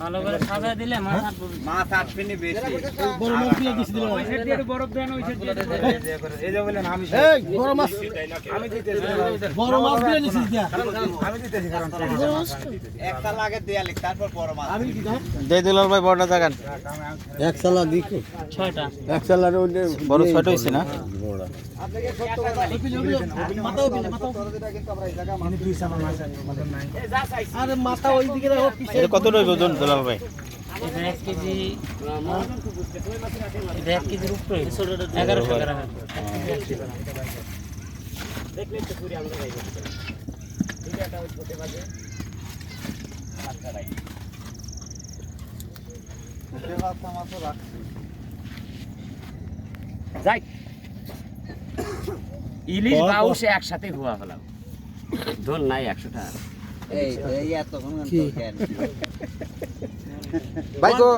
ভালো করে সাজা দিলে মাছ আটবো বেশি। মাছ বেশি। বড় মাছ দিয়ে দিছি দিলে। ওই সাইড দিয়ে বরফ দেন ওই সাইড দিয়ে। এই যে বললেন আমি এই বড় মাছ। বড় মাছ। দিয়ে দিছি দিয়া। আমি দিতেছি কারণ একটা লাগে দেয়ালে তারপর বড় মাছ। আমি কি দে দুলাল ভাই বড়টা জাগান এক সালা দিকে ছয়টা। এক সালার ওই বড় ছয়টা হইছে না? মাথাও দিলে মাথাও। আরে মাথা ওই দিকে রাখো পিছে এটা কত রইব ওজন দুলাল ভাই এটা এক কেজি এটা এক কেজির উপরে এগারোশো গ্রাম। যাই। ইলিশ বাউসে একসাথে হুয়া ফেলাম দোল নাই একশো টাকা। এই এই এতক্ষণ জ্ঞান ভাই গো।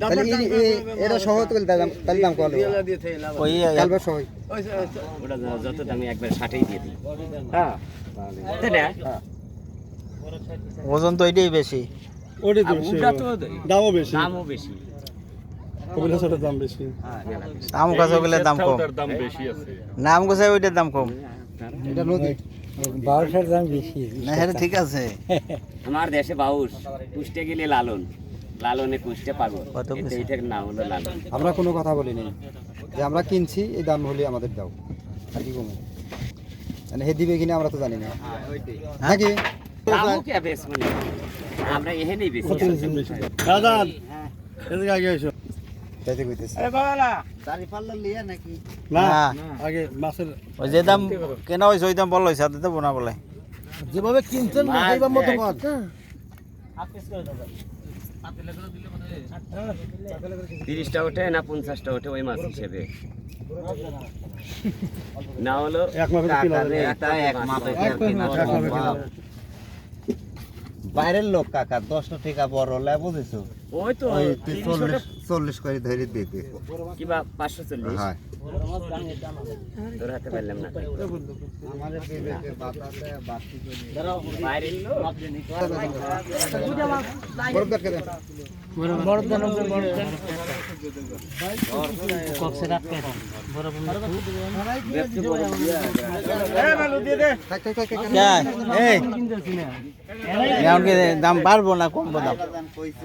তাহলে ই- ই- এটা সহ তো দাম তাহলে দাম কত? ওই কালবে সহ ওটা যত দামি একবার ষাটেই দিয়ে দিই। হ্যাঁ। তাই না? ওজন তো এটাই বেশি। ওটা তো দামও বেশি। দামও বেশি। দাম বেশি। আম গাছ গেলে দাম কম। না আম গাছে ওইটার দাম কম। এটা নদী। বারোশোর দাম বেশি। না হ্যাঁ ঠিক আছে। আমার দেশে বাউস গেলে লালন। লালনে পাগল। এইটার নাম হলো লালন। আমরা কোনো কথা বলিনি। যে আমরা কিনছি এই দাম হলে আমাদের দাও। আর কি কমে মানে হে দিবে কিনা আমরা তো জানি না। নাকি? দামও কে মানে আমরা এখানেই বেশি। দাদা এদিকে আগে এসো। তাইতে কইতেছি। দাড়ি পাল্লা লিয়া নাকি? না। না। আগে মাছের ওই যে দাম কেনা হয়েছে ওই দাম বল হয়েছে হাতে দেবো না বলে। যেভাবে কিনছেন মাছ সেইবার মতো। মাছ তিরিশটা ওঠে না পঞ্চাশটা ওঠে ওই মাছ হিসেবে। না হলো। বাইরের লোক কাকা দশটা টাকা বড় হলে বুঝেছ ওই তো চল্লিশ চল্লিশ করে ধরে দিতে কিবা পাঁচশো চল্লিশ? হয়। তোর হাতে পারলাম না। আমাদের দাম বাড়বো না কমবো দাম কইছে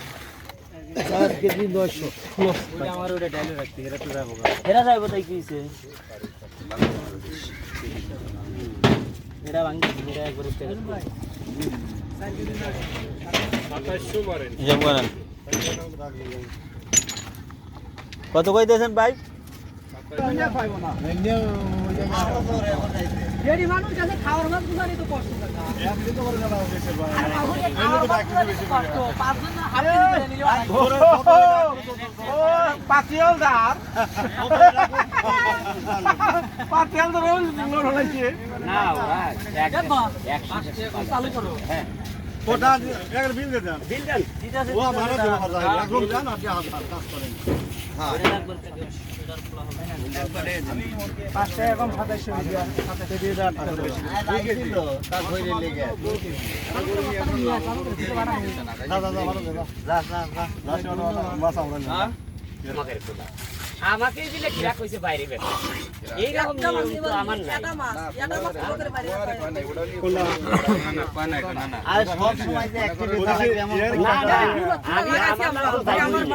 মাছ ডাক ডাল ডাল আর দুটো দেবো মাছ হ্যাঁ, হ্যাঁ, ময়লা লাগাই খাতা আছে বাইরের মাছ আর নাকি ও সত্যি এটি দি কাকা গাঙ্গে মানুষ আছে খাওয়ার কম ধরো তো কষ্ট কম দড়াইলে দেবো হুম। সাইজ কেজি নয়শো চার কেজি নয়শো এরা যাইব তাই কি হইছে এরা ভাঙি এরা একবার উঠতে গেছে হিসাব করেন কত কই দিয়েছেন ভাই না ওরা একশো চালু করো। হ্যাঁ। ওটা একটা বিল দিয়ে দেন বিল দেন ও ভাড়া দেবো হাজার একদম দেন আপনি হাজার কাজ করেন আইছিল, তা ধরে লেগে আছে। না না না ভালো দেবা যা, যা, যা। মাছ আমরা না আমাকে একটু দাও। আমাকে দিলে কিরা কইছে বাইরে বের এই রকম নিয়ম তো আমার নাই আর সব সময় যে active থাকবে এমন তো না না। না আমি আমার তো যাইনি।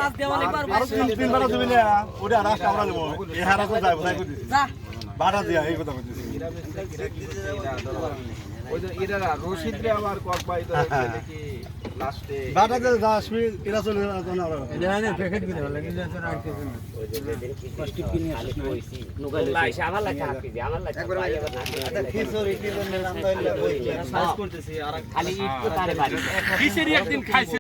আরও তিন তিন বারা তুমি না ওটা আর আমরা নেব এই হারা তো যাইবো তাই কইছি বাড়া দিয়া এই কথা কইছি ওই যে এরা রশিদ রে আবার করবা তো কি লাস্টে? বাটাতে দশ মিনিট এরা চলে যাবে না। ওই যে যেদিন কিনে খালি কইছি তোমরা এসে আমার লাগে হাত দিবে আমার লাগে একবার ভাই আগে আবার না এটা খিচুড়ি কি জন্য নাম খালি ইট তো তারে বাড়ি। কিসেরই একদিন খাইছে।